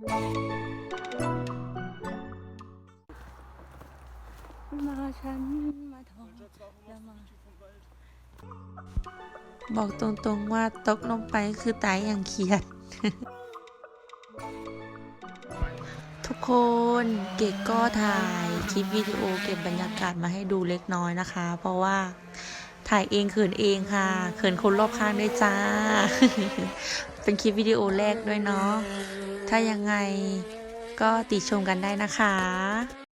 บอกตรงๆว่าตกลงไปคือตายอย่างเขียด ทุกคนเกดก็ถ่ายคลิปวิดีโอเก็บบรรยากาศมาให้ดูเล็กน้อยนะคะ เพราะว่าถ่ายเองเขินเองค่ะเขินคนรอบข้างได้จ้า เป็นคลิปวิดีโอแรกด้วยเนาะ ถ้ายังไงก็ติชมกันได้นะคะ